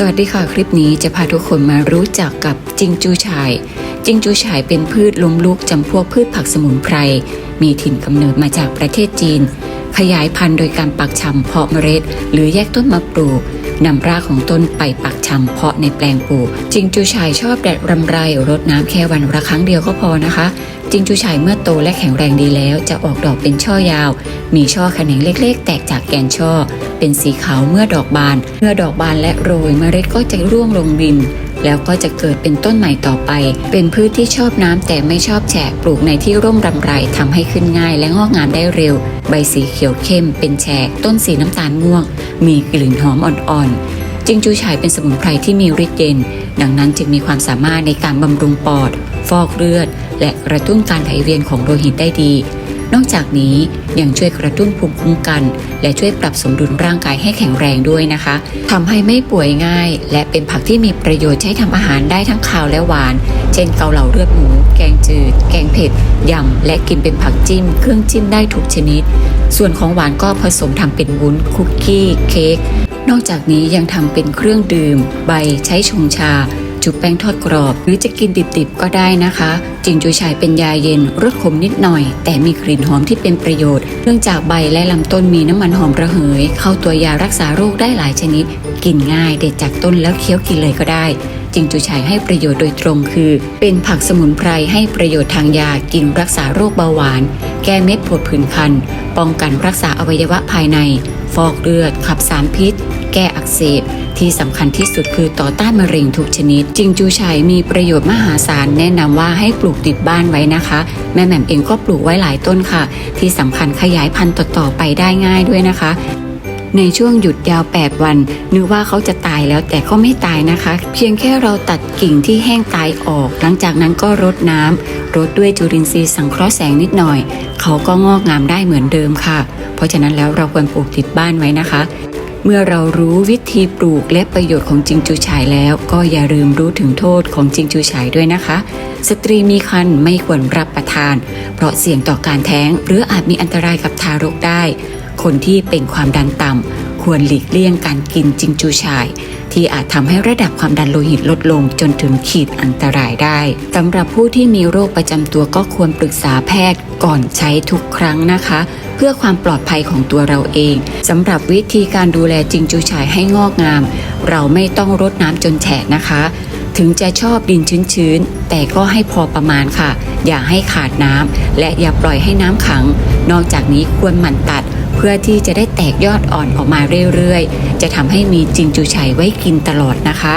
สวัสดีค่ะ คลิปนี้จะพาทุกคนมารู้จักกับจิงจูฉ่าย จิงจูฉ่ายเป็นพืชล้มลุกจำพวกพืชผักสมุนไพร มีถิ่นกำเนิดมาจากประเทศจีน ขยายพันธุ์โดยการปักชำเพาะเมล็ด หรือแยกต้นมาปลูกนำรากของต้นไปปักชำเพาะในแปลงปลูก จิงจูฉ่ายชอบแดดรำไรรดน้ำแค่วันละครั้งเดียวก็พอนะคะ จิงจูฉ่ายเมื่อโตและแข็งแรงดีแล้ว จะออกดอกเป็นช่อยาว มีช่อแขนงเล็กๆ แตกจากแกนช่อ เป็นสีขาวเมื่อดอกบาน เมื่อดอกบานและโรยเมล็ดก็จะร่วงลงดิน แล้วก็จะเกิดเป็นต้นใหม่ต่อไป เป็นพืชที่ชอบน้ำแต่ไม่ชอบแฉะปลูกในที่ร่มรำไรทำให้ขึ้นง่ายและงอกงามได้เร็ว ใบสีเขียวเข้ม เป็นแฉกต้นสีน้ำตาลม่วง มีกลิ่นหอมอ่อนๆจิงจูฉายเป็นสมุนไพรที่มีฤทธิ์เย็น ดังนั้นจึงมีความสามารถในการบำรุงปอด ฟอกเลือด และกระตุ้นการไหลเวียนของโลหิตได้ดี นอกจากนี้ยังช่วยกระตุ้นภูมิคุ้มกัน และช่วยปรับสมดุลร่างกายให้แข็งแรงด้วยนะคะทำให้ไม่ป่วยง่าย และเป็นผักที่มีประโยชน์ใช้ทำอาหารได้ทั้งคาวและหวาน เช่นเกาเหลาเลือดหมู แกงจืด แกงเผ็ดยำและกินเป็นผักจิ้ม เครื่องจิ้มได้ทุกชนิด ส่วนของหวานก็ผสมทำเป็นวุ้น คุกกี้ เค้กนอกจากนี้ยังทำเป็นเครื่องดื่ม ใบใช้ชงชา จุบแป้งทอดกรอบ หรือจะกินดิบๆก็ได้นะคะ จิงจูฉ่ายเป็นยาเย็นรสขมนิดหน่อย แต่มีกลิ่นหอมที่เป็นประโยชน์ เนื่องจากใบและลำต้นมีน้ำมันหอมระเหย เข้าตัวยารักษาโรคได้หลายชนิด กินง่ายเด็ดจากต้นแล้วเคี้ยวกินเลยก็ได้จิงจูฉ่ายให้ประโยชน์โดยตรงคือ เป็นผักสมุนไพรให้ประโยชน์ทางยากินรักษาโรคเบาหวาน แก้เม็ดปวดผื่นคัน ป้องกันรักษาอวัยวะภายใน ฟอกเลือด ขับสารพิษ แก้อักเสบ ที่สำคัญที่สุดคือต่อต้านมะเร็งทุกชนิด จิงจูชัยมีประโยชน์มหาศาลแนะนำว่าให้ปลูกติดบ้านไว้นะคะ แม่แหม่มเองก็ปลูกไว้หลายต้นค่ะ ที่สำคัญขยายพันธุ์ต่อๆไปได้ง่ายด้วยนะคะในช่วงหยุดยาว 8 วัน นึกว่าเขาจะตายแล้วแต่ก็ไม่ตายนะคะ เพียงแค่เราตัดกิ่งที่แห้งตายออก หลังจากนั้นก็รดน้ำรดด้วยจุลินทรีย์สังเคราะห์แสงนิดหน่อย เขาก็งอกงามได้เหมือนเดิมค่ะ เพราะฉะนั้นแล้วเราควรปลูกติดบ้านไว้นะคะ เมื่อเรารู้วิธีปลูกและประโยชน์ของจิงจูฉายแล้ว ก็อย่าลืมรู้ถึงโทษของจิงจูฉายด้วยนะคะ สตรีมีครรภ์ไม่ควรรับประทาน เพราะเสี่ยงต่อการแท้ง หรืออาจมีอันตรายกับทารกได้ คนที่เป็นความดันต่ำ ควรหลีกเลี่ยงการกินจิงจูฉาย ที่อาจทำให้ระดับความดันโลหิตลดลงจนถึงขีดอันตรายได้สำหรับผู้ที่มีโรคประจำตัวก็ควรปรึกษาแพทย์ก่อนใช้ทุกครั้งนะคะ เพื่อความปลอดภัยของตัวเราเองสำหรับวิธีการดูแลจิงจูฉายให้งอกงาม เราไม่ต้องรดน้ำจนแฉะนะคะ ถึงจะชอบดินชื้นๆ แต่ก็ให้พอประมาณค่ะ อย่าให้ขาดน้ำและอย่าปล่อยให้น้ำขัง นอกจากนี้ควรหมั่นตัด เพื่อที่จะได้แตกยอดอ่อนออกมาเรื่อยๆ จะทำให้มีจิงจูชัยไว้กินตลอดนะคะ